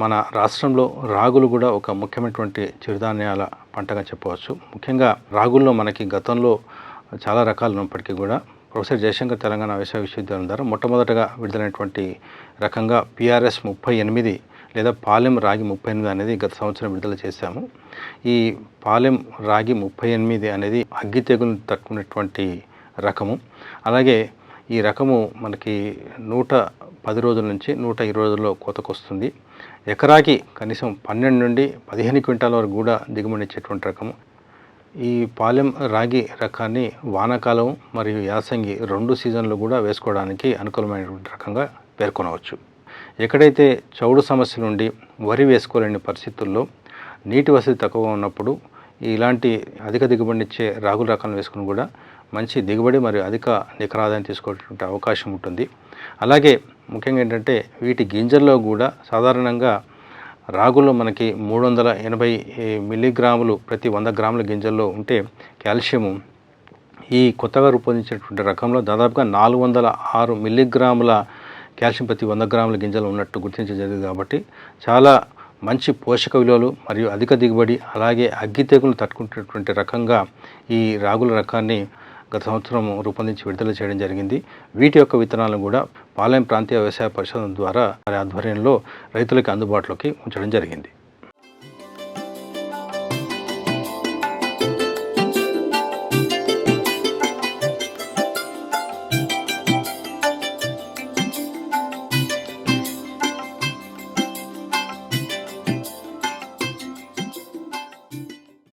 మన రాష్ట్రంలో రాగులు కూడా ఒక ముఖ్యమైనటువంటి చిరుధాన్యాల పంటగా చెప్పవచ్చు. ముఖ్యంగా రాగుల్లో మనకి గతంలో చాలా రకాలు ఉన్నప్పటికీ కూడా ప్రొఫెసర్ జయశంకర్ తెలంగాణ వ్యవసాయ విశ్వవిద్యాలయం ద్వారా మొట్టమొదటగా విడుదలైనటువంటి రకంగా పిఆర్ఎస్ ముప్పై ఎనిమిది లేదా పాలెం రాగి ముప్పై ఎనిమిది అనేది గత సంవత్సరం విడుదల చేశాము. ఈ పాలెం రాగి ముప్పై ఎనిమిది అనేది అగ్గి తెగులు తట్టుకునేటువంటి రకము. అలాగే ఈ రకము మనకి నూట పది రోజుల నుంచి నూట ఇరవై రోజుల్లో కోతకు వస్తుంది ఎకరాకి కనీసం పన్నెండు నుండి పదిహేను క్వింటాల వరకు కూడా దిగుబడి ఇచ్చేటువంటి రకము. ఈ పాలెం రాగి రకాన్ని వానాకాలం మరియు యాసంగి రెండు సీజన్లు కూడా వేసుకోవడానికి అనుకూలమైనటువంటి రకంగా పేర్కొనవచ్చు. ఎక్కడైతే చౌడు సమస్య నుండి వరి వేసుకోలేని పరిస్థితుల్లో నీటి వసతి తక్కువ ఉన్నప్పుడు ఇలాంటి అధిక దిగుబడినిచ్చే రాగుల రకాలను వేసుకుని కూడా మంచి దిగుబడి మరియు అధిక నికర ఆదాయం అవకాశం ఉంటుంది. అలాగే ముఖ్యంగా ఏంటంటే వీటి గింజల్లో కూడా సాధారణంగా రాగులు మనకి మూడు వందల ఎనభై మిల్లీగ్రాములు ప్రతి వంద గ్రాముల గింజల్లో ఉంటే కాల్షియము ఈ కొత్తగా రూపొందించినటువంటి రకంలో దాదాపుగా నాలుగు వందల ఆరు మిల్లీగ్రాముల కాల్షియం ప్రతి వంద గ్రాముల గింజలు ఉన్నట్టు గుర్తించడం జరిగింది కాబట్టి చాలా మంచి పోషక విలువలు మరియు అధిక దిగుబడి అలాగే అగ్గి తెగులు తట్టుకుంటున్నటువంటి రకంగా ఈ రాగుల రకాన్ని గత సంవత్సరం రూపొందించి విడుదల చేయడం జరిగింది. వీటి యొక్క విత్తనాలను కూడా పాలెం ప్రాంతీయ వ్యవసాయ పరిశోధన ద్వారా వారి ఆధ్వర్యంలో రైతులకు అందుబాటులోకి ఉంచడం జరిగింది.